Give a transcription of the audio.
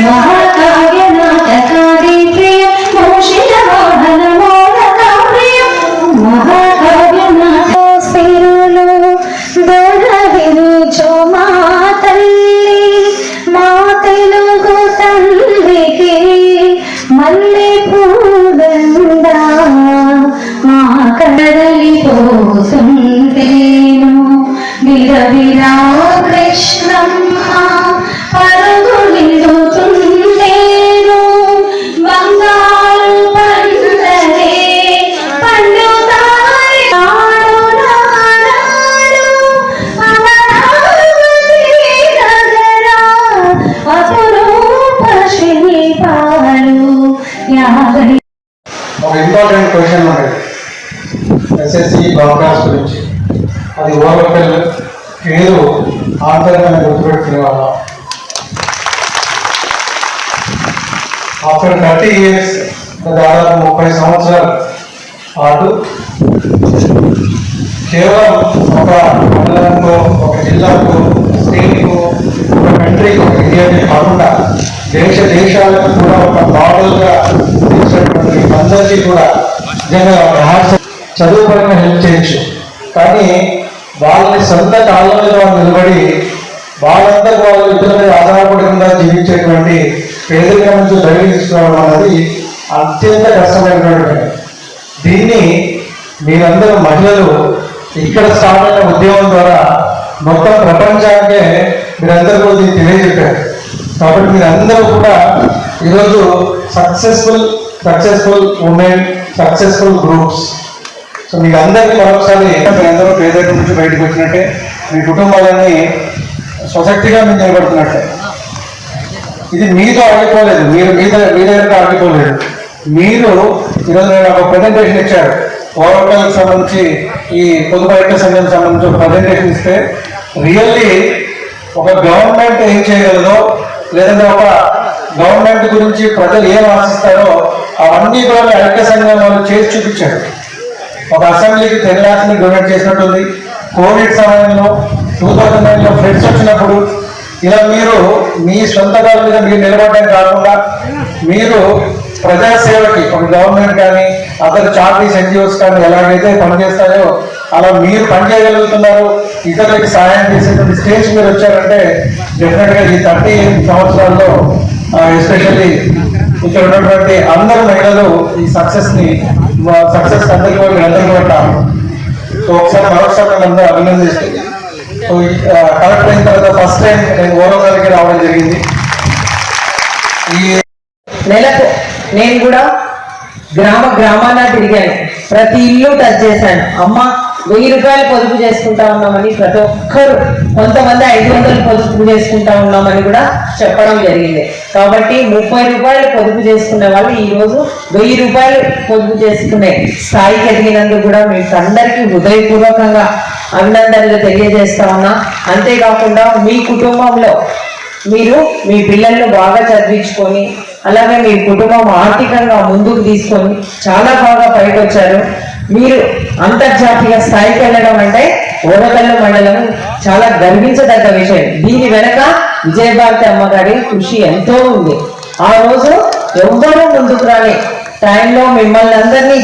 మహాకావ్య నాటకాది ప్రియ మోషిత మోహన విరవిరా క్వశ్చన్ ఉండేది ఎస్ఎస్సి బ్రాడ్కాస్ట్ గురించి. అది ఓవర్కల్ పేరు ఆంతర్యాన్ని గుర్తుపెట్టుకునే వాళ్ళం. ఆఫ్టర్ థర్టీ ఇయర్స్ దాదాపు ముప్పై సంవత్సరాల పాటు కేవలం ఒక మండలంలో ఒక జిల్లాకు స్టేట్కు ఒక కంట్రీకి ఒక ఇండియాకి కాకుండా దేశ దేశాలకు కూడా ఒక మోడల్గా తీసినటువంటి అందరికీ కూడా చదువు పరంగా హెల్ప్ చేయొచ్చు కానీ వాళ్ళని సొంత కాళ్ళ మీద వాళ్ళు నిలబడి వాళ్ళందరూ వాళ్ళ ఇతరుల మీద ఆధారపడకుండా జీవించేటువంటి పేదరికం నుంచి బయటకు తీసుకురావడం అనేది అత్యంత కష్టమైనటువంటి పని. దీన్ని మీరందరూ మహిళలు ఇక్కడ స్టార్ట్ అయిన ఉద్యమం ద్వారా మొత్తం ప్రపంచానికే మీరందరూ కూడా దీన్ని తెలియజెప్పారు కాబట్టి మీరందరూ కూడా ఈరోజు successful successful women successful groups so మీకు అందరికీ మరొకసారి అందరూ పేదరికం నుంచి బయటకు వచ్చినట్టే మీ కుటుంబాలన్నీ సొసైటీగా మీరు నిలబడుతున్నట్టే. ఇది మీతో ఆగిపోలేదు. మీరు మీ దగ్గర మీ దగ్గర ఆగిపోలేదు. మీరు ఈరోజు నేను ఒక ప్రజెంటేషన్ ఇచ్చారు. ఓవర్కల్కి సంబంధించి ఈ పొదుపు ఐక్య సంఘం సంబంధించి ఒక ప్రజెంటేషన్ ఇస్తే రియల్లీ ఒక గవర్నమెంట్ ఏం చేయగలదో లేదంటే ఒక గవర్నమెంట్ గురించి ప్రజలు ఏం ఆశిస్తారో అవన్నీ కూడా ఐక్య సంఘం వాళ్ళు చేసి చూపించారు. ఒక అసెంబ్లీకి టెన్ ల్యాక్స్ డొనేట్ చేసినట్టుంది. కోవిడ్ సమయంలో టూ థౌజండ్ నైన్లో ఫ్రెండ్స్ వచ్చినప్పుడు ఇలా మీరు మీ సొంత కాళ్ళ మీద మీరు నిలబడడం కాకుండా మీరు ప్రజాసేవకి ఒక గవర్నమెంట్ కానీ అదర్ చార్టీస్ ఎన్జిఓస్ కానీ ఎలాగైతే పనిచేస్తాయో అలా మీరు పనిచేయగలుగుతున్నారు. ఇతరులకి సహాయం చేసేటువంటి స్టేజ్ మీరు వచ్చారంటే డెఫినెట్గా ఈ థర్టీ సంవత్సరాల్లో ఎస్పెషల్లీ ఇక్కడ ఉన్నటువంటి అందరు మహిళలు ఈ సక్సెస్ని సక్సెస్ అందరికీ అందరికీ పెట్టాము సో ఒకసారి మరొకసారి నన్ను అభినందిస్తూ. సో కలెక్ట్ అయిన తర్వాత ఫస్ట్ టైం నేను ఓరగారికి రావడం జరిగింది. ఈ నెలకు నేను కూడా గ్రామ గ్రామాన తిరిగాను. ప్రతి ఇల్లు టచ్ చేశాను. అమ్మ వెయ్యి రూపాయలు పొదుపు చేసుకుంటా ఉన్నామని ప్రతి ఒక్కరు కొంతమంది ఐదు వందలు పొదుపు చేసుకుంటా ఉన్నామని కూడా చెప్పడం జరిగింది. కాబట్టి ముప్పై రూపాయలు పొదుపు చేసుకునే వాళ్ళు ఈరోజు వెయ్యి రూపాయలు పొదుపు చేసుకునే స్థాయికి ఎదిగినందుకు కూడా మీకు అందరికీ హృదయపూర్వకంగా అభినందనలు తెలియజేస్తా ఉన్నా. అంతేకాకుండా మీ కుటుంబంలో మీరు మీ పిల్లలను బాగా చదివించుకొని అలాగే మీ కుటుంబం ఆర్థికంగా ముందుకు తీసుకొని చాలా బాగా పైకొచ్చారు మీరు అంతర్జాతీయ స్థాయికి వెళ్ళడం అంటే ఓడకల్లు మండలం చాలా గర్వించదగ్గ విషయం. దీని వెనక విజయభారతి అమ్మగారి కృషి ఎంతో ఉంది. ఆ రోజు ఎవ్వరూ ముందుకు రాని టైంలో మిమ్మల్ని అందరినీ